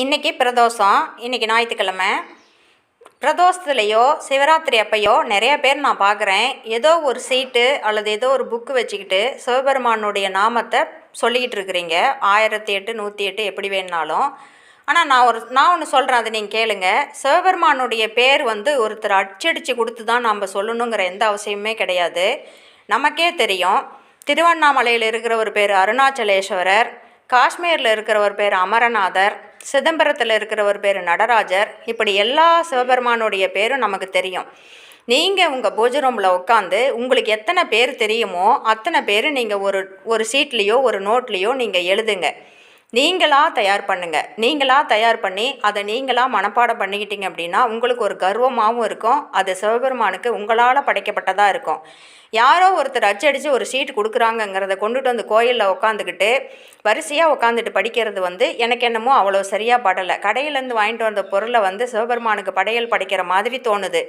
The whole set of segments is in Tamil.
இன்றைக்கி பிரதோஷம் இன்றைக்கி ஞாயிற்றுக்கிழமை. பிரதோஷத்துலேயோ சிவராத்திரி அப்பையோ நிறைய பேர் நான் பார்க்குறேன். ஏதோ ஒரு சீட்டு அல்லது ஏதோ ஒரு புக்கு வச்சுக்கிட்டு சிவபெருமானுடைய நாமத்தை சொல்லிக்கிட்டு இருக்கிறீங்க. ஆயிரத்தி எட்டு நூற்றி எட்டு எப்படி வேணுனாலும் ஆனால் நான் ஒரு நான் ஒன்று சொல்கிறேன் அதை நீங்கள் கேளுங்க. சிவபெருமானுடைய பேர் வந்து ஒருத்தர் அச்சடித்து கொடுத்து தான் நாம் சொல்லணுங்கிற எந்த அவசியமே கிடையாது. நமக்கே தெரியும். திருவண்ணாமலையில் இருக்கிற ஒரு பேர் அருணாச்சலேஸ்வரர். காஷ்மீரில் இருக்கிற ஒரு பேர் அமரநாதர். சிதம்பரத்தில் இருக்கிறவர் பேர் நடராஜர். இப்படி எல்லா சிவபெருமானுடைய பேரும் நமக்கு தெரியும். நீங்கள் உங்கள் பூஜை ரூமில் உட்காந்து உங்களுக்கு எத்தனை பேர் தெரியுமோ அத்தனை பேர் நீங்கள் ஒரு ஒரு சீட்லேயோ ஒரு நோட்லேயோ நீங்கள் எழுதுங்க. நீங்களாக தயார் பண்ணுங்கள் நீங்களாக தயார் பண்ணி அதை நீங்களாக மனப்பாடம் பண்ணிக்கிட்டீங்க அப்படின்னா உங்களுக்கு ஒரு கர்வமாகவும் இருக்கும். அது சிவபெருமானுக்கு உங்களால் படைக்கப்பட்டதாக இருக்கும். யாரோ ஒருத்தர் அச்சடித்து ஒரு சீட் கொடுக்குறாங்கங்கிறத கொண்டுட்டு வந்து கோயிலில் உட்காந்துக்கிட்டு வரிசையாக உட்காந்துட்டு படிக்கிறது வந்து எனக்கு என்னமோ அவ்வளோ சரியாக படலை. கடையிலேருந்து வாங்கிட்டு வந்த பொருளை வந்து சிவபெருமானுக்கு படையல் படைக்கிற மாதிரி தோணுது.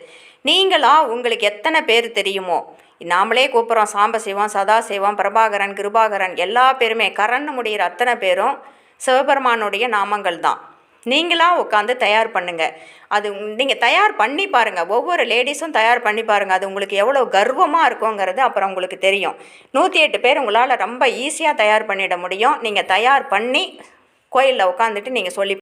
நீங்களாக உங்களுக்கு எத்தனை பேர் தெரியுமோ? நாமளே கூப்பிட்றோம் சாம்பசிவம் சதாசிவம் பிரபாகரன் கிருபாகரன் எல்லா பேருமே கரண் முடிகிற அத்தனை பேரும் சிவபெருமானுடைய நாமங்கள் தான். நீங்களாக உட்காந்து தயார் பண்ணுங்கள் அது நீங்கள் தயார் பண்ணி பாருங்கள் ஒவ்வொரு லேடிஸும் தயார் பண்ணி பாருங்கள் அது உங்களுக்கு எவ்வளோ கர்வமாக இருக்குங்கிறது அப்புறம் உங்களுக்கு தெரியும். நூற்றி எட்டு பேர் உங்களால் ரொம்ப ஈஸியாக தயார் பண்ணிட முடியும். நீங்கள் தயார் பண்ணி கோயிலில் உட்காந்துட்டு நீங்கள் சொல்லி